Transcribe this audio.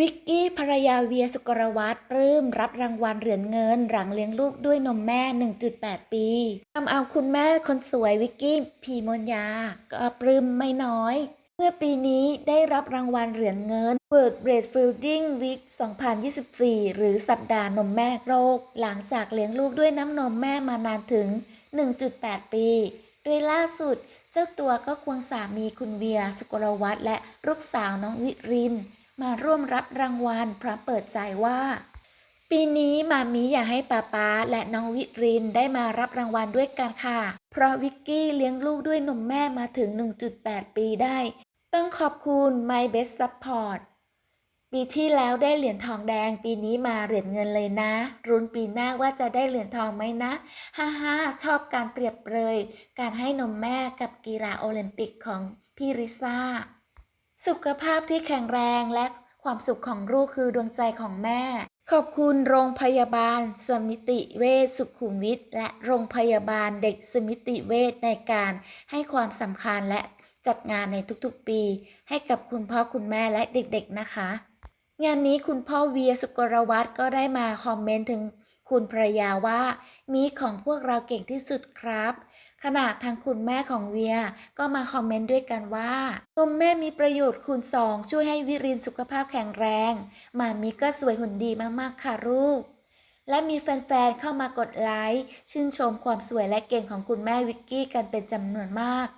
วิกกี้ภรรยาเวียสุกรวัตรปลื้มรับรางวัลเหรียญเงิน หลังเลี้ยงลูกด้วยนมแม่ 1.8 ปีทำเอาคุณแม่คนสวยวิกกี้พีมนยา ก็ปลื้มไม่น้อย เมื่อปีนี้ได้รับรางวัลเหรียญเงิน World Breastfeeding Week 2024 หรือสัปดาห์นมแม่โลก หลังจากเลี้ยงลูกด้วยน้ำนมแม่มานานถึง 1.8 ปีโดยล่าสุด เจ้าตัวก็ควงสามีคุณเวียสุกรวัตรและลูกสาวน้องวิริน มาร่วมรับรางวัลพร้อมเปิดใจว่า ปีนี้มามีอยากให้ป้าป๊าและน้องวิรินได้มารับรางวัลด้วยกันค่ะ เพราะวิกกี้เลี้ยงลูกด้วยนมแม่มาถึง 1.8 ปีได้ ต้องขอบคุณ My Best Support ปีที่แล้วได้เหรียญทองแดงปีนี้มาเหรียญเงินเลยนะ รุนปีหน้าว่าจะได้เหรียญทองไหมนะฮ่าฮ่าชอบการเปรียบเปรย การให้นมแม่กับกีฬาโอลิมปิกของพี่ริซ่า สุขภาพที่แข็งแรงและความสุขของลูกคือดวงใจของแม่ ขอบคุณโรงพยาบาล สมิติเวชสุขุมวิทและโรงพยาบาลเด็กสมิติเวชในการให้ความสำคัญและจัดงานในทุกๆปี ให้กับคุณพ่อคุณแม่และเด็กๆนะคะ งานนี้คุณพ่อเวียสุกรวัตรก็ได้มาคอมเมนต์ถึง คุณภรรยาว่ามีของพวกเราเก่งที่สุดครับ ขณะทางคุณแม่ของเวียก็มาคอมเมนต์ด้วยกันว่านมแม่มีประโยชน์คูณสองช่วยให้วิรินสุขภาพแข็งแรงมามีก็สวยหุ่นดีมากๆค่ะลูกและมีแฟนๆเข้ามากดไลค์ชื่นชมความสวยและเก่งของคุณแม่วิกกี้กันเป็นจำนวนมาก